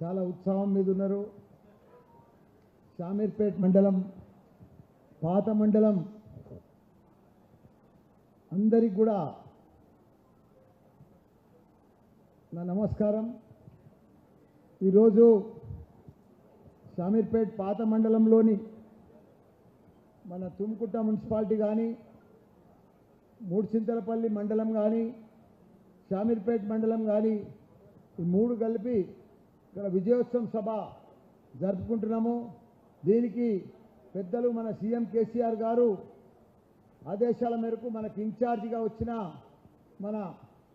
చాలా ఉత్సాహం మీద ఉన్నారు. షామీర్పేట్ మండలం పాత మండలం అందరికి కూడా నా నమస్కారం. ఈరోజు షామీర్పేట్ పాత మండలంలోని మన తుమ్కుట్ట మున్సిపాలిటీ కానీ మూడుచింతలపల్లి మండలం కానీ షామీర్పేట్ మండలం కానీ ఈ మూడు కలిపి ఇక్కడ విజయోత్సవం సభ జరుపుకుంటున్నాము. దీనికి పెద్దలు మన సీఎం కేసీఆర్ గారు ఆదేశాల మేరకు మనకి ఇన్ఛార్జిగా వచ్చిన మన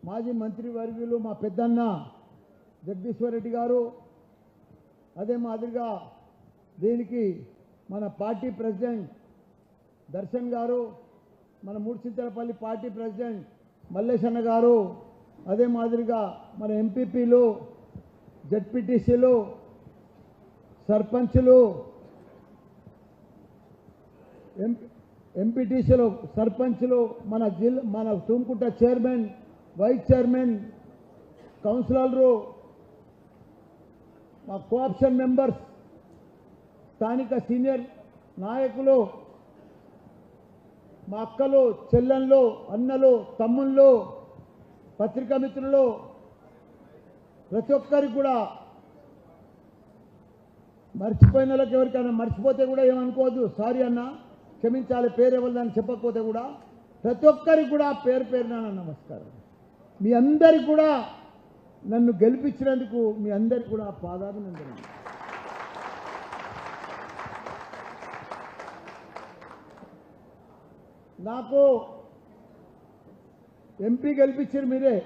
మాజీ మంత్రి వర్యులు మా పెద్దన్న జగదీశ్వర్ రెడ్డి గారు అదే మాదిరిగా దీనికి మన పార్టీ ప్రెసిడెంట్ దర్శన్ గారు మన మూడుచింతలపల్లి పార్టీ ప్రెసిడెంట్ మల్లేశన్న గారు అదే మాదిరిగా మన ఎంపీపీలు జడ్పీటీసీలు సర్పంచులు ఎంపీటీసీలు సర్పంచ్లు మన జిల్లా మన తుమ్కుంట చైర్మన్ వైస్ చైర్మన్ కౌన్సిలర్లు మా కోఆప్షన్ మెంబర్స్ స్థానిక సీనియర్ నాయకులు మా అక్కలు చెల్లెళ్ళు అన్నలు తమ్ముళ్ళు పత్రికా మిత్రులు ప్రతి ఒక్కరికి కూడా మర్చిపోయిన వాళ్ళకి ఎవరికైనా మర్చిపోతే కూడా ఏమనుకోవద్దు. సారీ అన్న క్షమించాలి పేరు ఎవరిదని చెప్పకపోతే కూడా ప్రతి ఒక్కరికి కూడా పేరు పేరున నమస్కారం. మీ అందరికి కూడా నన్ను గెలిపించినందుకు మీ అందరికి కూడా పాదాభినందనలు. నాకు ఎంపీ గెలిపించారు మీరే.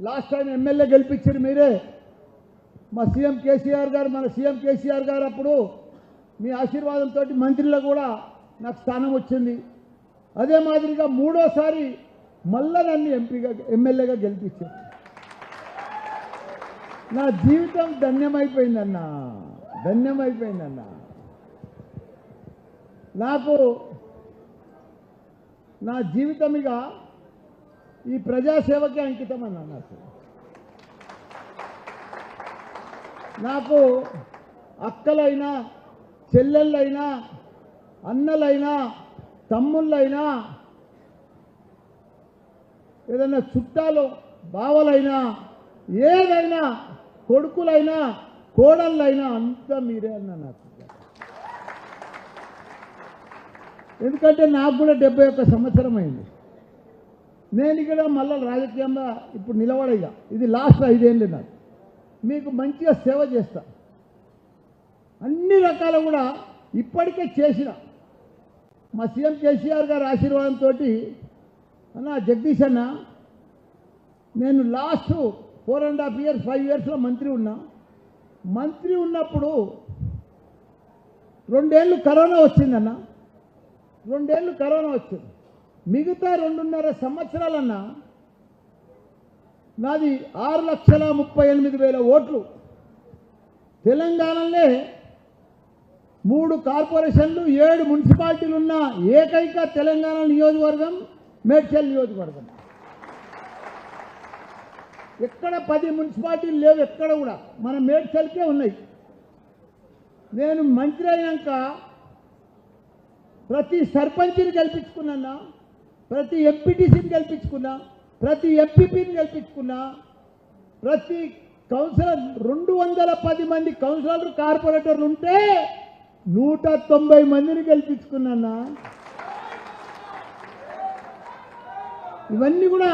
లాస్ట్ టైం ఎమ్మెల్యే గెలిపించారు మీరే. మా సీఎం కేసీఆర్ గారు మన సీఎం కేసీఆర్ గారు అప్పుడు మీ ఆశీర్వాదంతో మంత్రిలో కూడా నాకు స్థానం వచ్చింది. అదే మాదిరిగా మూడోసారి మళ్ళా నన్ను ఎంపీగా ఎమ్మెల్యేగా గెలిపించారు. నా జీవితం ధన్యమైపోయిందన్న ధన్యమైపోయిందన్న. నాకు నా జీవితం ఇక ఈ ప్రజాసేవకే అంకితం అని నాకు నాకు అక్కలైనా చెల్లెళ్ళైనా అన్నలైనా తమ్ముళ్ళైనా ఏదైనా చుట్టాలు బావలైనా ఏదైనా కొడుకులైనా కోడళ్ళైనా అంతా మీరే అన్న నాకు. ఎందుకంటే నాకు కూడా డెబ్బై ఒక్క సంవత్సరం అయింది. నేను ఇక్కడ మళ్ళీ రాజకీయంగా ఇప్పుడు నిలబడయ్యా. ఇది లాస్ట్ ఐదేళ్ళు నాకు మీకు మంచిగా సేవ చేస్తా. అన్ని రకాల కూడా ఇప్పటికే చేసిన. మా సీఎం కేసీఆర్ గారి ఆశీర్వాదంతో అన్న జగదీష్ అన్న నేను last four and half years five ఇయర్స్లో మంత్రి ఉన్నా. మంత్రి ఉన్నప్పుడు రెండేళ్ళు కరోనా వచ్చిందన్న. రెండేళ్ళు కరోనా వచ్చింది. మిగతా రెండున్నర సంవత్సరాలన్నా నాది ఆరు లక్షల ముప్పై ఎనిమిది వేల ఓట్లు. తెలంగాణలో మూడు కార్పొరేషన్లు ఏడు మున్సిపాలిటీలు ఉన్న ఏకైక తెలంగాణ నియోజకవర్గం మేడ్చల్ నియోజకవర్గం. ఎక్కడ పది మున్సిపాలిటీలు లేవు ఎక్కడ కూడా. మన మేడ్చల్కే ఉన్నాయి. నేను మంత్రి అయినాక ప్రతి సర్పంచ్ని గెలిపించుకున్నా ప్రతి ఎంపీటీసీని గెలిపించుకున్నా ప్రతి ఎంపీపీని గెలిపించుకున్నా ప్రతి కౌన్సిలర్ రెండు వందల పది మంది కౌన్సిలర్లు కార్పొరేటర్లు ఉంటే నూట తొంభై మందిని గెలిపించుకున్నా ఇవన్నీ కూడా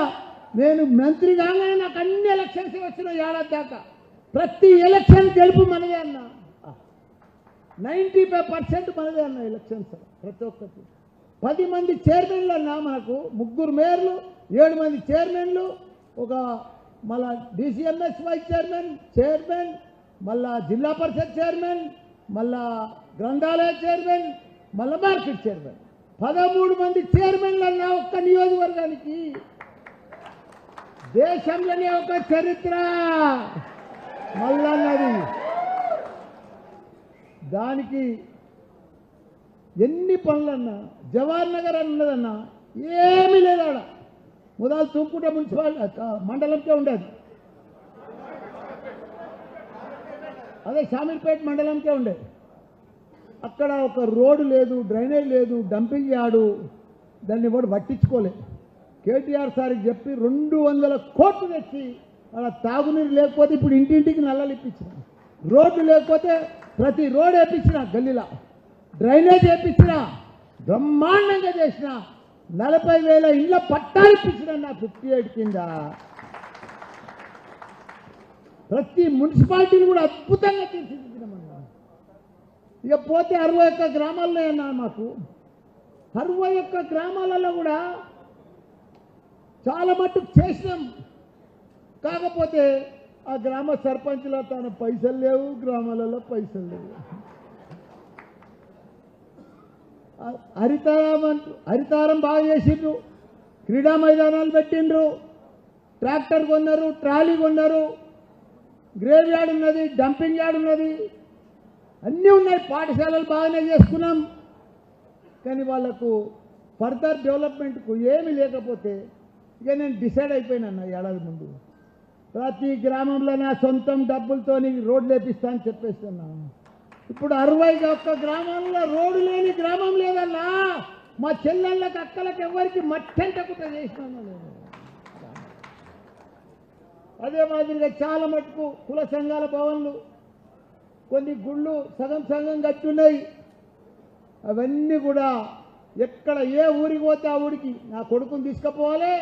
నేను మంత్రి కాగానే నాకు అన్ని ఎలక్షన్స్ వచ్చిన ఏడాది దాకా. ప్రతి ఎలక్షన్ గెలుపు మనదే అన్న. నైంటీ ఫైవ్ పర్సెంట్ మనదే అన్న ఎలక్షన్స్. ప్రతి ఒక్కటి. పది మంది చైర్మన్లు అన్న మనకు ముగ్గురు మేయర్లు ఏడు మంది చైర్మన్లు ఒక మళ్ళా డిసిఎంఎస్ వైస్ చైర్మన్ చైర్మన్ మళ్ళా జిల్లా పరిషత్ చైర్మన్ మళ్ళా గ్రంథాలయ చైర్మన్ మళ్ళా మార్కెట్ చైర్మన్. పదమూడు మంది చైర్మన్లు అన్న ఒక్క నియోజకవర్గానికి దేశంలోనే ఒక చరిత్ర. మళ్ళన్నది దానికి ఎన్ని పనులన్నా జవహర్ నగర్ అని ఉన్నదన్నా ఏమీ లేదు ఆడ మొదలు తూపుకుంటే మున్సిపాలిటీ మండలంకే ఉండేది. అదే షామీర్పేట మండలంకే ఉండేది. అక్కడ ఒక రోడ్డు లేదు డ్రైనేజ్ లేదు డంపింగ్ యార్డు దాన్ని కూడా పట్టించుకోలేదు కేటీఆర్ సార్కి చెప్పి రెండు వందల కోట్లు తెచ్చి అలా తాగునీరు లేకపోతే ఇప్పుడు ఇంటింటికి నల్లలు ఇప్పించిన. రోడ్డు లేకపోతే ప్రతి రోడ్ వేపించిన గల్లీలో. డ్రైనేజ్ వేపించిన బ్రహ్మాండంగా చేసిన నలభై వేల ఇళ్ళ పట్టాలు ఇప్పించిన నా ఫిఫ్టీ ఎయిట్ కింద. ప్రతి మున్సిపాలిటీని కూడా అద్భుతంగా తీర్చిదిద్దినామన్నా ఇక పోతే అరవై ఒక్క గ్రామాల్లో అన్నా మాకు. అరవై ఒక్క గ్రామాలలో కూడా చాలా మట్టుకు చేసినాం. కాకపోతే ఆ గ్రామ సర్పంచ్లో తన పైసలు లేవు గ్రామాలలో పైసలు లేవు. హరితారం అంటూ హరితారం బాగా చేసిండ్రు. క్రీడా మైదానాలు పెట్టిండ్రు. ట్రాక్టర్ కొన్నారు ట్రాలీ కొన్నారు. గ్రేవ్ యార్డ్ ఉన్నది డంపింగ్ యార్డ్ ఉన్నది. అన్నీ ఉన్నాయి పాఠశాలలు బాగానే చేసుకున్నాం. కానీ వాళ్ళకు ఫర్దర్ డెవలప్మెంట్కు ఏమీ లేకపోతే ఇక నేను డిసైడ్ అయిపోయినాను ఏడాది ముందు. ప్రతి గ్రామంలో నా సొంతం డబ్బులతో రోడ్లు వేపిస్తా అని చెప్పేస్తున్నాను ఇప్పుడు అరవై ఒక్క గ్రామాల్లో రోడ్డు లేని గ్రామం లేదన్నా మా చెల్లెళ్ళకి అక్కలకి ఎవరికి మట్టంటకుట చేసినాను నేను అదే మాదిరిగా చాలా మటుకు కుల సంఘాల భవన్లు కొన్ని గుళ్ళు సగం సగం కట్టున్నాయి. అవన్నీ కూడా ఎక్కడ ఏ ఊరికి పోతే ఆ ఊరికి నా కొడుకుని తీసుకుపోవాలి.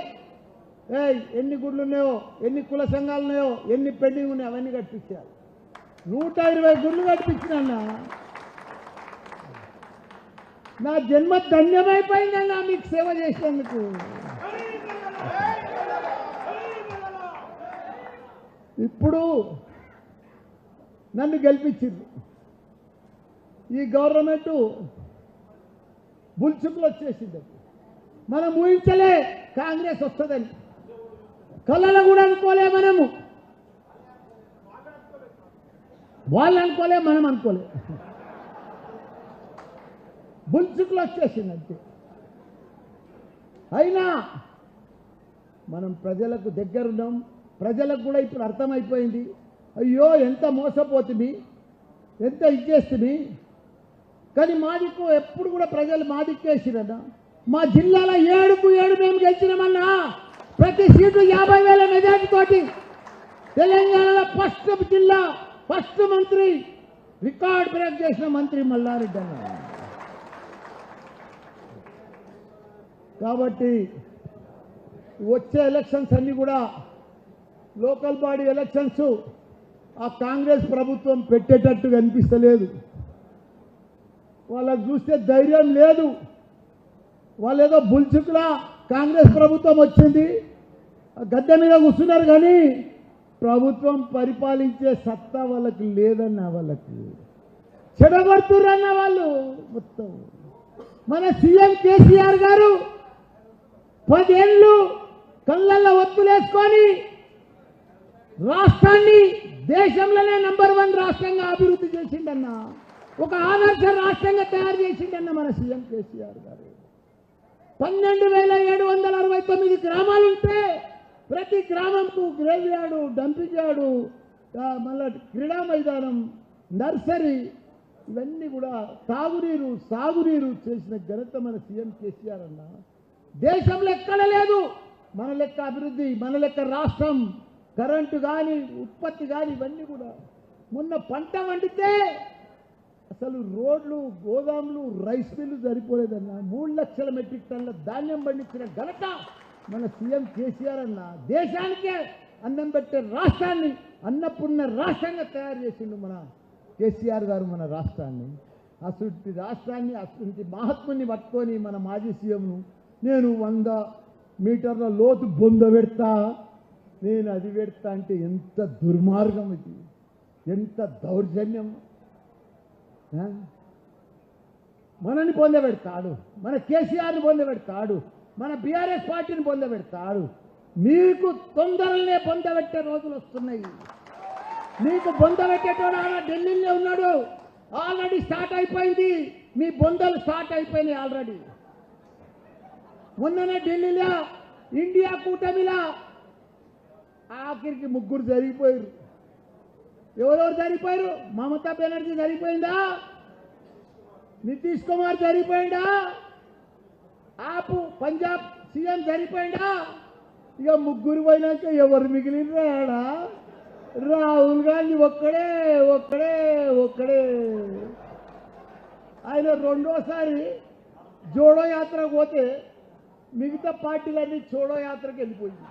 ఏ ఎన్ని గుళ్ళు ఉన్నాయో ఎన్ని కుల సంఘాలు ఉన్నాయో ఎన్ని పెండింగ్ ఉన్నాయో అవన్నీ కట్టించాలి. నూట ఇరవై గుళ్ళు కట్టించినా నా జన్మ ధన్యమైపోయిందన్నా మీకు సేవ చేసేందుకు. ఇప్పుడు నన్ను గెలిపించింది. ఈ గవర్నమెంట్ బుల్చుకులు వచ్చేసింది. మనం ఊహించలే కాంగ్రెస్ వస్తుందని. కళ్ళలో కూడా అనుకోలే మనము. వాళ్ళు అనుకోలే మనం అనుకోలే. బుల్చుకులు వచ్చేసింది అంతే. అయినా మనం ప్రజలకు దగ్గరున్నాం. ప్రజలకు కూడా ఇప్పుడు అర్థమైపోయింది. అయ్యో ఎంత మోసపోతుంది ఎంత ఇచ్చేస్తుంది కానీ మా దిక్కు ఎప్పుడు కూడా ప్రజలు మా దిక్కేసిరన్నా మా జిల్లాలో ఏడుకు ఏడు మేము గెలిచినామన్నా ప్రతి సీటు యాభై వేల మెజార్టీ తోటి తెలంగాణలో ఫస్ట్ జిల్లా ఫస్ట్ మంత్రి రికార్డ్ బ్రేక్ చేసిన మంత్రి మల్లారెడ్డి అన్న కాబట్టి వచ్చే ఎలక్షన్స్ అన్నీ కూడా లోకల్ బాడీ ఎలక్షన్స్ ఆ కాంగ్రెస్ ప్రభుత్వం పెట్టేటట్టు కనిపిస్తలేదు. వాళ్ళకు చూస్తే ధైర్యం లేదు. వాళ్ళు ఏదో బుల్చుకులా కాంగ్రెస్ ప్రభుత్వం వచ్చింది. గద్దె మీద కూర్చున్నారు కానీ ప్రభుత్వం పరిపాలించే సత్తా వాళ్ళకి లేదన్న వాళ్ళకి చెడగొడుతుర్రన్న వాళ్ళు మొత్తం. మన సీఎం కేసీఆర్ గారు పదేళ్ళు కళ్ళల్లో ఒత్తులేసుకొని రాష్ట్రాన్ని దేశంలోనే నంబర్ వన్ రాష్ట్రంగా అభివృద్ధి చేసిండన్న ఒక ఆదర్శ రాష్ట్రంగా తయారు చేసిండన్న మన సీఎం కేసీఆర్ గారు. పన్నెండు వేల ఏడు వందల అరవై తొమ్మిది గ్రామాలు ఉంటే ప్రతి గ్రామంకు గ్రేవ్ యార్డు డంపింగ్ యార్డు మళ్ళా క్రీడా మైదానం నర్సరీ ఇవన్నీ కూడా తాగునీరు సాగునీరు చేసిన ఘనత మన సీఎం కేసీఆర్ అన్న. దేశంలో ఎక్కడ లేదు. మన లెక్క అభివృద్ధి మన లెక్క రాష్ట్రం కరెంటు కానీ ఉత్పత్తి కానీ ఇవన్నీ కూడా. మొన్న పంట వండితే అసలు రోడ్లు గోదాములు రైస్ మిల్లు సరిపోలేదన్న. మూడు లక్షల మెట్రిక్ టన్నుల ధాన్యం పండించిన ఘనత మన సీఎం కేసీఆర్ అన్న దేశానికే అన్నం పెట్టే రాష్ట్రాన్ని అన్నపూర్ణ రాష్ట్రంగా తయారు చేసిండు మన కేసీఆర్ గారు మన రాష్ట్రాన్ని. అసలు రాష్ట్రాన్ని అసలు మహాత్ముని పట్టుకొని మన మాజీ సీఎంను నేను వంద మీటర్ల లోతు బొంద పెడతా నేను అది పెడతా అంటే ఎంత దుర్మార్గం ఇది? ఎంత దౌర్జన్యం? మనని పొందబెడతాడు మన కేసీఆర్ని పొందబెడతాడు మన బీఆర్ఎస్ పార్టీని పొందబెడతారు. మీకు తొందరలనే పొందబెట్టే రోజులు వస్తున్నాయి. మీకు బొందబెట్టేటోడు ఆడ ఢిల్లీలో ఉన్నాడు. ఆల్రెడీ స్టార్ట్ అయిపోయింది. మీ బొందలు స్టార్ట్ అయిపోయినాయి ఆల్రెడీ. మొన్ననే ఢిల్లీలో ఇండియా కూటమిలా ఆఖరికి ముగ్గురు జరిగిపోయారు. ఎవరెవరు జరిగిపోయారు? మమతా బెనర్జీ జరిగిపోయిందా? నితీష్ కుమార్ జరిగిపోయిందా? ఆపు పంజాబ్ సీఎం సరిపోయిందా? ఇక ముగ్గురు పోయినాక ఎవరు మిగిలినరా రాహుల్ గాంధీ ఒక్కడే ఒక్కడే ఒక్కడే. ఆయన రెండోసారి జోడో యాత్ర పోతే మిగతా పార్టీలన్నీ చోడో యాత్రకు వెళ్ళిపోయింది.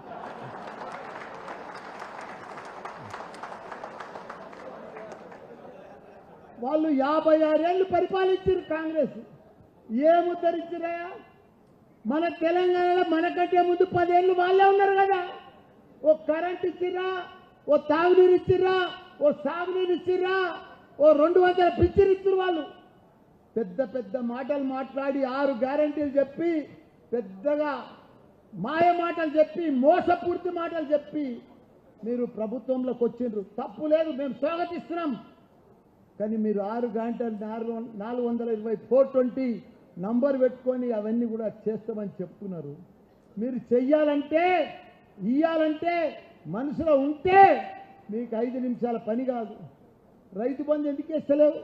వాళ్ళు యాభై ఆరేళ్ళు పరిపాలించారు కాంగ్రెస్. ఏం మన తెలంగాణలో మనకంటే ముందు పదేళ్ళు వాళ్ళే ఉన్నారు కదా. ఓ కరెంట్ ఇచ్చిర్రా ఓ తాగునీరు ఇచ్చిర్రా ఓ సాగునీరు ఇచ్చిర్రా ఓ రెండు వందల పిచ్చిరు ఇచ్చిర్రు వాళ్ళు. పెద్ద పెద్ద మాటలు మాట్లాడి ఆరు గ్యారంటీలు చెప్పి పెద్దగా మాయ మాటలు చెప్పి మోసపూర్తి మాటలు చెప్పి మీరు ప్రభుత్వంలోకి వచ్చిండ్రు. తప్పు లేదు మేము స్వాగతిస్తున్నాం. కానీ మీరు ఆరు గంటలు నాలుగు నాలుగు వందల ఇరవై ఫోర్ ట్వంటీ నంబర్ పెట్టుకొని అవన్నీ కూడా చేస్తామని చెప్తున్నారు. మీరు చెయ్యాలంటే ఇయ్యాలంటే మనసులో ఉంటే మీకు ఐదు నిమిషాల పని కాదు. రైతు బంధు ఎందుకు ఇస్తలేవు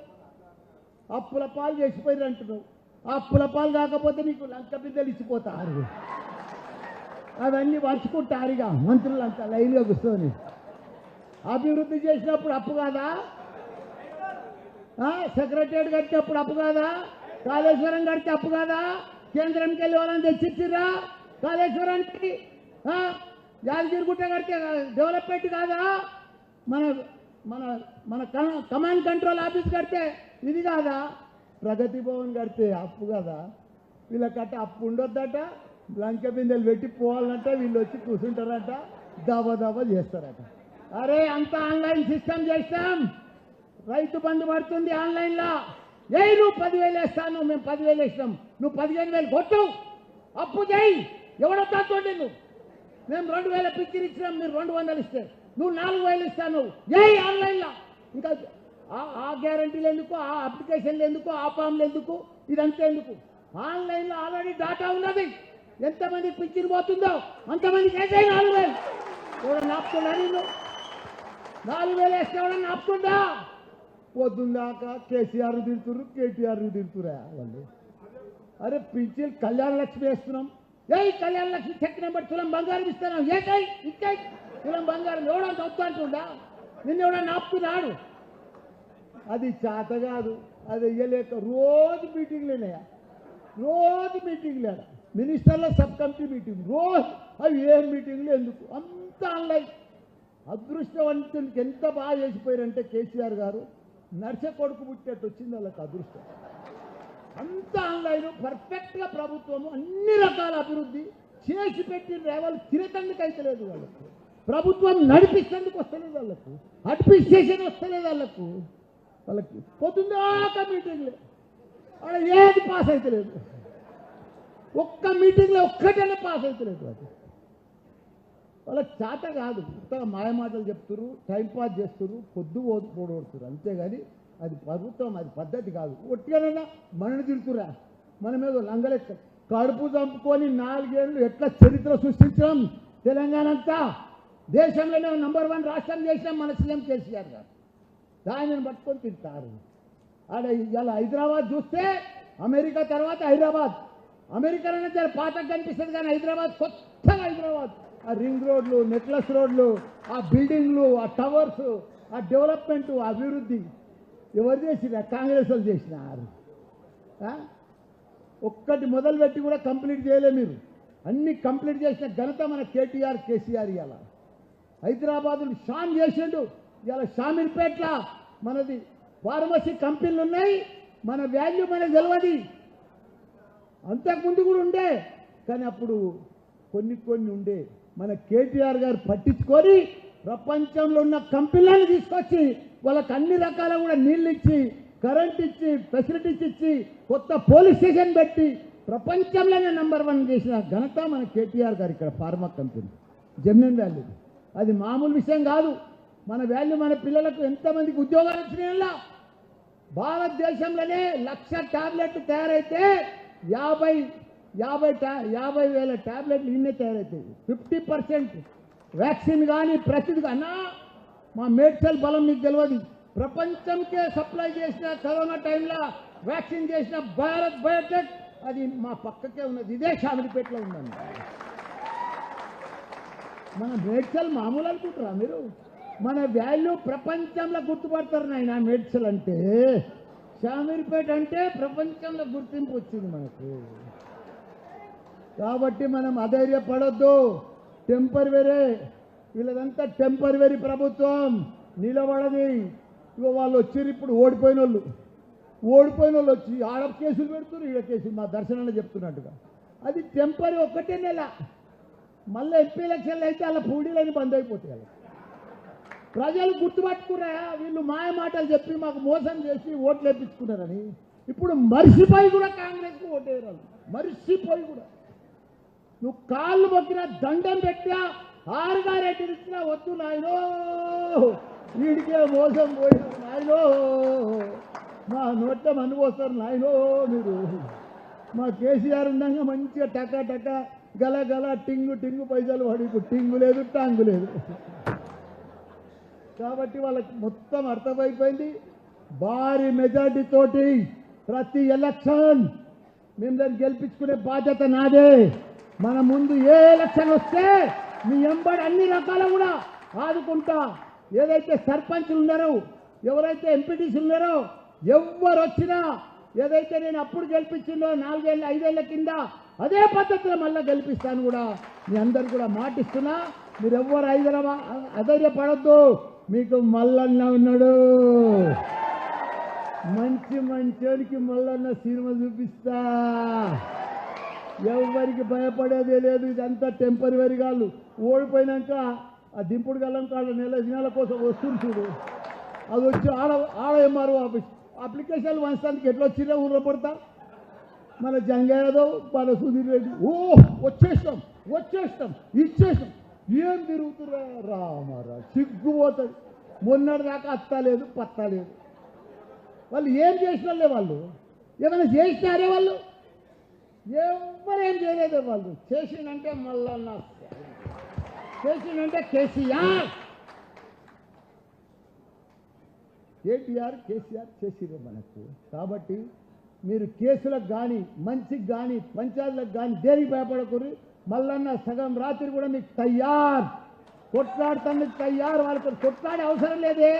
అప్పుల పాలు చేసిపోయారు అంటున్నావు. ఆ అప్పుల పాలు కాకపోతే నీకు లంక బిడ్డలు ఇచ్చిపోతారు. అవన్నీ మంత్రులు అంతా లైన్గా కూర్చొని. అభివృద్ధి చేసినప్పుడు అప్పు కాదా? సెక్రటరీ కట్టినప్పుడు అప్పు కాదా? కాళేశ్వరం కడితే అప్పు కాదా? కేంద్రంకి వెళ్ళి వాళ్ళని తెచ్చిచ్చిర్రా కాళేశ్వరానికి? ఆ? యాదగిరిగుట్ట కడితే డెవలప్మెంట్ కాదా? మన మన మన కమాండ్ కంట్రోల్ ఆఫీస్ కడితే ఇది కాదా? ప్రగతి భవన్ కడితే అప్పు కదా? వీళ్ళకట్ట అప్పు ఉండొద్దట. లంక బిందెలు పెట్టి పోవాలంటే. వీళ్ళు వచ్చి కూర్చుంటారట. దవ దవ చేస్తారట. అరే అంత ఆన్లైన్ సిస్టమ్ చేస్తాం. రైతు బంధు పడుతుంది ఆన్లైన్లో. ఏ నువ్వు పదివేలు వేస్తాను మేము పదివేలు వేసినాం. నువ్వు పదిహేను వేలు కొట్టు. అప్పు చేయి. ఎవడొస్తా చూడండి నువ్వు మేము రెండు వేల పిక్చర్ ఇచ్చినాం మీరు రెండు వందలు ఇస్తే. నువ్వు నాలుగు వేలు ఇస్తాను. ఏ ఆన్లైన్లో. ఇంకా ఆ- గ్యారంటీలు ఎందుకు? ఆ అప్లికేషన్లు ఎందుకు? ఆ ఫామ్లు ఎందుకు? ఇదంతా ఎందుకు? ఆన్లైన్లో ఆల్రెడీ డాటా ఉన్నది. ఎంతమంది పిక్చర్ పోతుందో అంతమందికి అయితే నాలుగు వేలు. కూడా నాపుతున్నా నేను నాలుగు వేలు వేస్తే ఎవడన్నా ఆపుతుందా? పొద్దుందాకా కేసీఆర్ తిడుతురు కేటీఆర్ తిడుతురా వాళ్ళు. అరే పింఛన్ కళ్యాణ లక్ష్మి వేస్తున్నాం. ఏ కళ్యాణ లక్ష్మి చెక్ నెంబర్ తులం బంగారం ఇస్తున్నాం ఏకై కై ఇక్కై తులం బంగారం ఎవడన్నా తప్పు అంటుండా? నిన్న ఎవడన్నా ఆపుతున్నాడు? అది చేత కాదు అది ఇయ్యలేక రోజు మీటింగ్లేనయా రోజు మీటింగ్లే మినిస్టర్ల సబ్ కమిటీ మీటింగ్ రోజు. అవి ఏం మీటింగ్లు ఎందుకు? అంత ఆన్లైన్ అదృష్టవంతునికి ఎంత బాగా చేసిపోయారంటే కేసీఆర్ గారు. నర్స కొడుకు పుట్టేట్టు వచ్చింది వాళ్ళకి అదృష్టం. అంత ఆన్లైన్ పర్ఫెక్ట్గా ప్రభుత్వము అన్ని రకాల అభివృద్ధి చేసి పెట్టిన రేవాళ్ళు తినతందుకు అయితే లేదు వాళ్ళకు. ప్రభుత్వం నడిపిస్తేందుకు వస్తలేదు వాళ్ళకు. అడ్మినిస్ట్రేషన్ వస్తలేదు వాళ్ళకు. వాళ్ళకి పొద్దుందాకా మీటింగ్లే వాళ్ళ ఏది పాస్ అవుతలేదు ఒక్క మీటింగ్లో ఒక్కటనే పాస్ అవుతలేదు అది వాళ్ళ చాట కాదు. కొత్తగా మాయమాటలు చెప్తున్నారు టైం పాస్ చేస్తున్నారు పొద్దు పోడొడుతున్నారు అంతేగాని అది ప్రభుత్వం అది పద్ధతి కాదు. ఒట్టిగానైనా మనని తిరుగుతురా మన మీద లంగలెక్క కడుపు చంపుకొని నాలుగేళ్ళు ఎట్లా చరిత్ర సృష్టించడం తెలంగాణ అంతా దేశంలోనే నంబర్ వన్ రాష్ట్రం చేసినాం మన సీఎం కేసీఆర్ గారు. దానిని పట్టుకొని తింటారు ఆడ ఇవాళ హైదరాబాద్ చూస్తే అమెరికా తర్వాత హైదరాబాద్. అమెరికాలోనే చాలా పాతకు కనిపిస్తుంది కానీ హైదరాబాద్ కొత్తగా హైదరాబాద్. ఆ రింగ్ రోడ్లు నెక్లెస్ రోడ్లు ఆ బిల్డింగ్లు ఆ టవర్స్ ఆ డెవలప్మెంట్ అభివృద్ధి ఎవరు చేసిన కాంగ్రెస్ వాళ్ళు చేసినారు ఒక్కటి ఒక్కటి మొదలుపెట్టి కూడా కంప్లీట్ చేయలే మీరు. అన్ని కంప్లీట్ చేసిన ఘనత మన కేటీఆర్ కేసీఆర్ ఇవాళ హైదరాబాద్ షాన్ చేసిండు. ఇవాళ షామీర్పేట్ల మనది ఫార్మసీ కంపెనీలు ఉన్నాయి మన వాల్యూ మనకు తెలియదు అంతకుముందు కూడా ఉండే కానీ అప్పుడు కొన్ని కొన్ని ఉండే. మన కేటీఆర్ గారు పట్టించుకొని ప్రపంచంలో ఉన్న కంపెనీలను తీసుకొచ్చి వాళ్ళకి అన్ని రకాల కూడా నీళ్ళు ఇచ్చి కరెంట్ ఇచ్చి ఫెసిలిటీస్ ఇచ్చి కొత్త పోలీస్ స్టేషన్ పెట్టి ప్రపంచంలోనే నెంబర్ వన్ చేసిన ఘనత మన కేటీఆర్ గారు ఇక్కడ ఫార్మా కంపెనీ జమ్నన్ వ్యాల్యూ అది మామూలు విషయం కాదు. మన వాల్యూ మన పిల్లలకు ఎంతమందికి ఉద్యోగాలు వచ్చినాయల్లా భారతదేశంలోనే లక్ష టాబ్లెట్లు తయారైతే యాభై యాభై టా యాభై వేల ట్యాబ్లెట్లు ఇన్నే తయారవుతాయి ఫిఫ్టీ పర్సెంట్ వ్యాక్సిన్ కానీ ప్రతిది అన్నా మా మేడ్చల్ బలం మీకు తెలియదు ప్రపంచంకే సప్లై చేసిన కరోనా టైంలో వ్యాక్సిన్ చేసిన భారత్ బయోటెక్ అది మా పక్కకే ఉన్నది. ఇదే షామిలిపేటలో ఉందండి. మన మేడ్చల్ మామూలు అనుకుంటారా మీరు? మన వాల్యూ ప్రపంచంలో గుర్తుపడతారు నాయన మేడ్చల్ అంటే. షామీర్పేట అంటే ప్రపంచంలో గుర్తింపు వచ్చింది మనకు. కాబట్టి మనం అధైర్యపడొద్దు. టెంపరవరీ వీళ్ళదంతా టెంపరవరీ ప్రభుత్వం. నిలబడది. ఇగో వాళ్ళు వచ్చారు ఇప్పుడు ఓడిపోయిన వాళ్ళు ఓడిపోయిన వాళ్ళు వచ్చి ఆడ కేసులు పెడుతున్నారు ఈడ కేసులు మా దర్శనంలో చెప్తున్నట్టుగా. అది టెంపరీ ఒక్కటే నెల. మళ్ళీ ఎంపీ ఎలక్షన్లు అయితే అలా పూడీలని బంద్ అయిపోతాయి ప్రజలు గుర్తుపట్టుకున్నా వీళ్ళు మాయ మాటలు చెప్పి మాకు మోసం చేసి ఓట్లు వేపించుకున్నారని. ఇప్పుడు మరిసిపోయి కూడా కాంగ్రెస్కి ఓటేయరు మరిసిపోయి కూడా. నువ్వు కాళ్ళు మొక్కిన దండం పెట్టినా ఆరుగా రెడ్డి ఇచ్చినా వద్దు నాయనో. వీడికే మోసం పోయిన నాయనో. మా నోట్ల మన్ను నాయనో మీరు. మా కేసీఆర్ ఉండగా మంచిగా టక టక గల గల టింగు టింగు పైసలు పడి ఇప్పుడు టింగు లేదు టాంగు లేదు. కాబట్టి వాళ్ళకి మొత్తం అర్థమైపోయింది. భారీ మెజార్టీ తోటి ప్రతి ఎలక్షన్ మేము దాన్ని గెలిపించుకునే బాధ్యత నాదే. మన ముందు ఏ ఎలక్షన్ వస్తే మీ ఎంబడి అన్ని రకాల కూడా ఆదుకుంటా. ఏదైతే సర్పంచ్లు ఉన్నారో ఎవరైతే ఎంపీటీసీ ఉన్నారో ఎవ్వరు వచ్చినా ఏదైతే నేను అప్పుడు గెలిపించిందో నాలుగేళ్ళ ఐదేళ్ళ కింద అదే పద్ధతిలో మళ్ళీ గెలిపిస్తాను కూడా మీ అందరు కూడా మాటిస్తున్నా. మీరు ఎవ్వరు హైదరాబాద్ అధైర్యపడద్దు. మీకు మల్లన్న ఉన్నాడు. మంచి మంచోనికి మల్లన్న సినిమా చూపిస్తా. ఎవరికి భయపడేదే లేదు ఇదంతా టెంపరీ గాళ్ళు ఓడిపోయినాక ఆ దింపుడు గల్లం కాడ నెల దినాల కోసం వస్తుంది చూడు. అది వచ్చి ఆడ ఆడ ఎంఆర్ఓ ఆఫీస్. అప్లికేషన్లు వంచడానికి ఎట్లా వచ్చినా ఊరపడతా మన జంగేదో మన సుధీర్ రెడ్డి. ఓ వచ్చేస్తాం వచ్చేస్తాం ఇచ్చేస్తాం ఏం తిరుగుతురా రామారా సిగ్గుపోతుంది. మొన్నటి దాకా అత్తలేదు పత్తలేదు. వాళ్ళు ఏం చేసినాలే వాళ్ళు? ఏమైనా చేసినారే వాళ్ళు? ఎవరేం చేయలేదు వాళ్ళు. చేసిందంటే మళ్ళా చేసిందంటే కేసీఆర్. కేటీఆర్ కేసీఆర్ చేసిరు మనకు. కాబట్టి మీరు కేసులకు కానీ మంచికి కానీ పంచాయతీలకు కానీ దేనికి భయపడకూరు మళ్ళన్న సగం రాత్రి కూడా మీకు తయ్యార్ కొట్లాడతానికి తయ్యారు వాళ్ళకి కొట్లాడే అవసరం లేదే.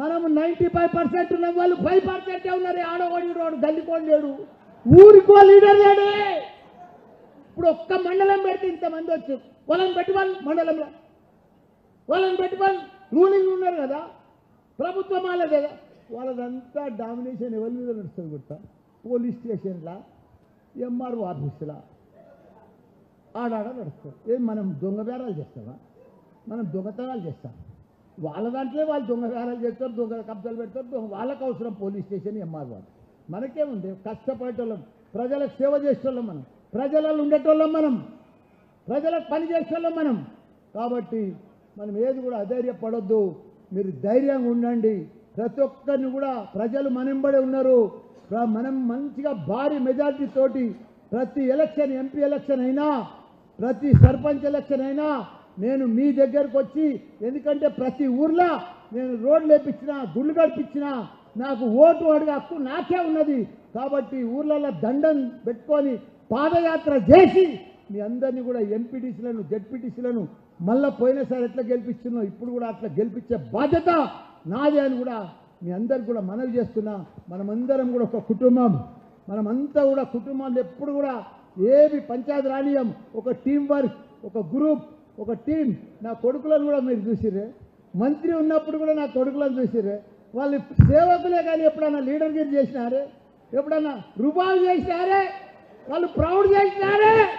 మనము నైంటీ ఫైవ్ పర్సెంట్ ఉన్న వాళ్ళు ఫైవ్ పర్సెంటే ఉన్నారు. ఆడవాడి రోడ్డు గల్లికోడు లేడు. ఊరికో లీడర్ లేడే ఇప్పుడు ఒక్క మండలం పెడితే ఇంతమంది వచ్చు. వాళ్ళని పెట్టి వాళ్ళు మండలంలో. వాళ్ళని పెట్టి వాళ్ళు రూలింగ్ ఉన్నారు కదా. ప్రభుత్వం వాళ్ళదే కదా. వాళ్ళదంతా డామినేషన్ ఎవరి మీద నడుస్తుంది గుర్తా? పోలీస్ స్టేషన్లా ఎంఆర్ఓ ఆఫీసులా. ఆడాడ నడుస్తుంది. ఏం మనం దొంగ బేరాలు చేస్తామా? మనం దొంగతనాలు చేస్తాం. వాళ్ళ దాంట్లో వాళ్ళు దొంగ బేరాలు చేస్తారు దొంగ కబ్జాలు పెడతారు వాళ్ళకు అవసరం పోలీస్ స్టేషన్ ఎంఆర్ఓ మనకేముంది? కష్టపడేటోళ్ళం. ప్రజలకు సేవ చేసేటోళ్ళం మనం. ప్రజలలో ఉండేటోళ్ళం మనం. ప్రజలకు పని చేసేటోళ్ళం మనం. కాబట్టి మనం ఏది కూడా అధైర్యపడొద్దు. మీరు ధైర్యంగా ఉండండి. ప్రతి ఒక్కరిని కూడా ప్రజలు మనంబడే ఉన్నారు. మనం మంచిగా భారీ మెజారిటీ తోటి ప్రతి ఎలక్షన్ ఎంపీ ఎలక్షన్ అయినా ప్రతి సర్పంచ్ ఎలక్షన్ అయినా నేను మీ దగ్గరకు వచ్చి ఎందుకంటే ప్రతి ఊర్లో నేను రోడ్లు వేపించిన గుళ్ళు గడిపించిన నాకు ఓటు అడిగే హక్కు నాకే ఉన్నది. కాబట్టి ఊర్లలో దండం పెట్టుకొని పాదయాత్ర చేసి మీ అందరినీ కూడా ఎంపీటీసీలను జడ్పీటీసీలను మళ్ళీ పోయినసారి ఎట్లా గెలిపిస్తున్నావు? ఇప్పుడు కూడా అట్లా గెలిపించే బాధ్యత నాదే అని కూడా మీ అందరికి కూడా మనవి చేస్తున్నా. మనమందరం కూడా ఒక కుటుంబం. మనమంతా కూడా కుటుంబంలో ఎప్పుడు కూడా ఏమి పంచాయతీ రాణీయం ఒక టీం వర్క్ ఒక గ్రూప్ ఒక టీం. నా కొడుకులను కూడా మీరు చూసిరే మంత్రి ఉన్నప్పుడు కూడా నా కొడుకులను చూసిరే వాళ్ళు సేవకులే కానీ ఎప్పుడన్నా లీడర్గిరి చేసినారే? ఎప్పుడన్నా రూపాలు చేసినారే? వాళ్ళు ప్రౌడ్ చేసినారే?